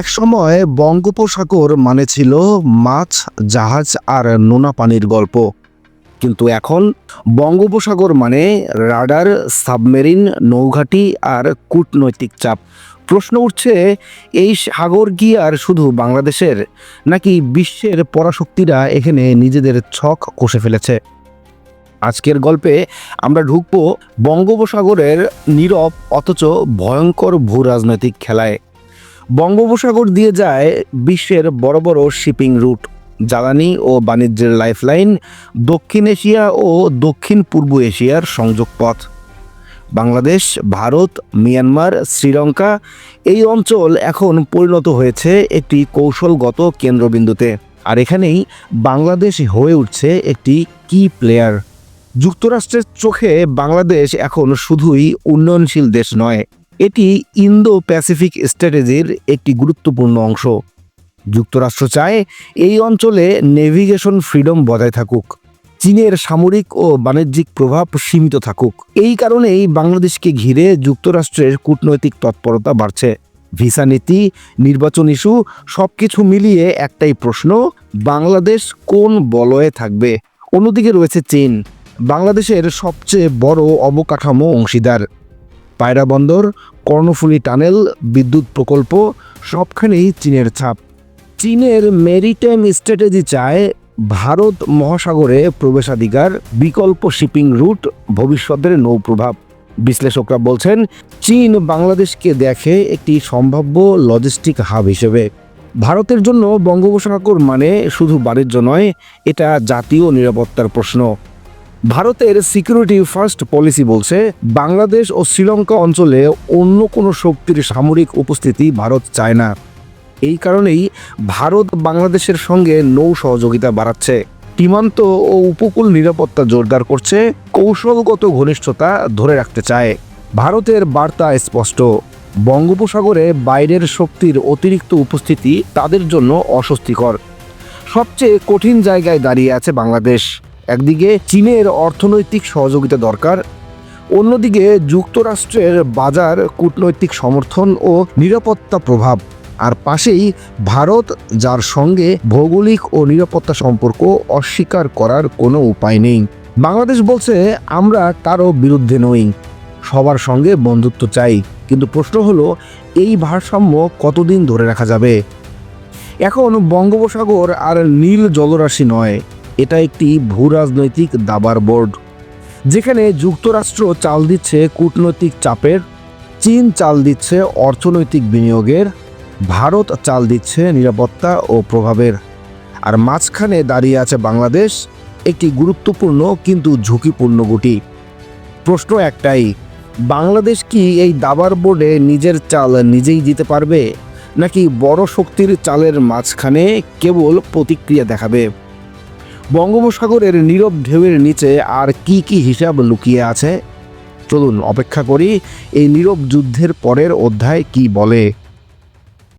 একসময় বঙ্গোপসাগর মানে ছিল মাছ, জাহাজ আর নোনা পানির গল্প। কিন্তু এখন বঙ্গোপসাগর মানে রাডার, সাবমেরিন, নৌঘাটি আর কূটনৈতিক চাপ। প্রশ্ন উঠছে, এই সাগর কি আর শুধু বাংলাদেশের, নাকি বিশ্বের পরাশক্তিরা এখানে নিজেদের ছক কষে ফেলেছে? আজকের গল্পে আমরা ঢুকবো বঙ্গোপসাগরের নীরব অথচ ভয়ঙ্কর ভূ রাজনৈতিক খেলায়। বঙ্গোপসাগর দিয়ে যায় বিশ্বের বড় বড় শিপিং রুট, জ্বালানি ও বাণিজ্যের লাইফলাইন, দক্ষিণ এশিয়া ও দক্ষিণ পূর্ব এশিয়ার সংযোগ পথ বাংলাদেশ, ভারত, মিয়ানমার, শ্রীলঙ্কা এই অঞ্চল এখন পরিণত হয়েছে একটি কৌশলগত কেন্দ্রবিন্দুতে। আর এখানেই বাংলাদেশ হয়ে উঠছে একটি কি প্লেয়ার। যুক্তরাষ্ট্রের চোখে বাংলাদেশ এখন শুধুই উন্নয়নশীল দেশ নয় এটি ইন্দো প্যাসিফিক স্ট্র্যাটেজির একটি গুরুত্বপূর্ণ অংশ। যুক্তরাষ্ট্র চায় এই অঞ্চলে নেভিগেশন ফ্রিডম বজায় থাকুক, চীনের সামরিক ও বাণিজ্যিক প্রভাব সীমিত থাকুক। এই কারণেই বাংলাদেশকে ঘিরে যুক্তরাষ্ট্রের কূটনৈতিক তৎপরতা বাড়ছে। ভিসা নীতি, নির্বাচন ইস্যু, সবকিছু মিলিয়ে একটাই প্রশ্ন, বাংলাদেশ কোন বলয়ে থাকবে? অন্যদিকে রয়েছে চীন, বাংলাদেশের সবচেয়ে বড় অবকাঠামো অংশীদার। পায়রা বন্দর, কর্ণফুলী টানেল, বিদ্যুৎ প্রকল্প, সবখানেই চীনের ছাপ। চীনের মেরিটাইম স্ট্র্যাটেজি চায় ভারত মহাসাগরে প্রবেশাধিকার, বিকল্প শিপিং রুট, ভবিষ্যতের নৌপ্রভাব। বিশ্লেষকরা বলছেন, চীন বাংলাদেশকে দেখে একটি সম্ভাব্য লজিস্টিক হাব হিসেবে। ভারতের জন্য বঙ্গোপসাগর মানে শুধু বাণিজ্য নয়, এটা জাতীয় নিরাপত্তার প্রশ্ন। ভারতের সিকিউরিটি ফার্স্ট পলিসি বলছে, বাংলাদেশ ও শ্রীলঙ্কা অঞ্চলে অন্য কোনো শক্তির সামরিক উপস্থিতি ভারত চায় না। এই কারণেই ভারত বাংলাদেশের সঙ্গে নৌ সহযোগিতা বাড়াচ্ছে। সীমান্ত ও উপকূল নিরাপত্তা জোরদার করছে, কৌশলগত ঘনিষ্ঠতা ধরে রাখতে চায়। ভারতের বার্তা স্পষ্ট, বঙ্গোপসাগরে বাইরের শক্তির অতিরিক্ত উপস্থিতি তাদের জন্য অস্বস্তিকর। সবচেয়ে কঠিন জায়গায় দাঁড়িয়ে আছে বাংলাদেশ। একদিকে চীনের অর্থনৈতিক সহযোগিতা দরকার, অন্যদিকে যুক্তরাষ্ট্রের বাজার কূটনৈতিক সমর্থন ও নিরাপত্তা প্রভাব। আর পাশেই ভারত, যার সঙ্গে ভৌগোলিক ও নিরাপত্তা সম্পর্ক অস্বীকার করার কোনো উপায় নেই। বাংলাদেশ বলছে, আমরা কারও বিরুদ্ধে নই। সবার সঙ্গে বন্ধুত্ব চাই। কিন্তু প্রশ্ন হলো, এই ভারসাম্য কতদিন ধরে রাখা যাবে? এখন বঙ্গোপসাগর আর নীল জলরাশি নয়। এটা একটি ভূ রাজনৈতিক দাবার বোর্ড, যেখানে যুক্তরাষ্ট্র চাল দিচ্ছে কূটনৈতিক চাপের, চীন চাল দিচ্ছে অর্থনৈতিক বিনিয়োগের, ভারত চাল দিচ্ছে নিরাপত্তা ও প্রভাবের। আর মাঝখানে দাঁড়িয়ে আছে বাংলাদেশ, একটি গুরুত্বপূর্ণ কিন্তু ঝুঁকিপূর্ণ গুটি। প্রশ্ন একটাই, বাংলাদেশ কি এই দাবার বোর্ডে নিজের চাল নিজেই দিতে পারবে, নাকি বড় শক্তির চালের মাঝখানে কেবল প্রতিক্রিয়া দেখাবে? বঙ্গোপসাগরের নীরব ঢেউয়ের নিচে আর কি কি হিসাব লুকিয়ে আছে? চলুন অপেক্ষা করি, এই নীরব যুদ্ধের পরের অধ্যায় কি বলে?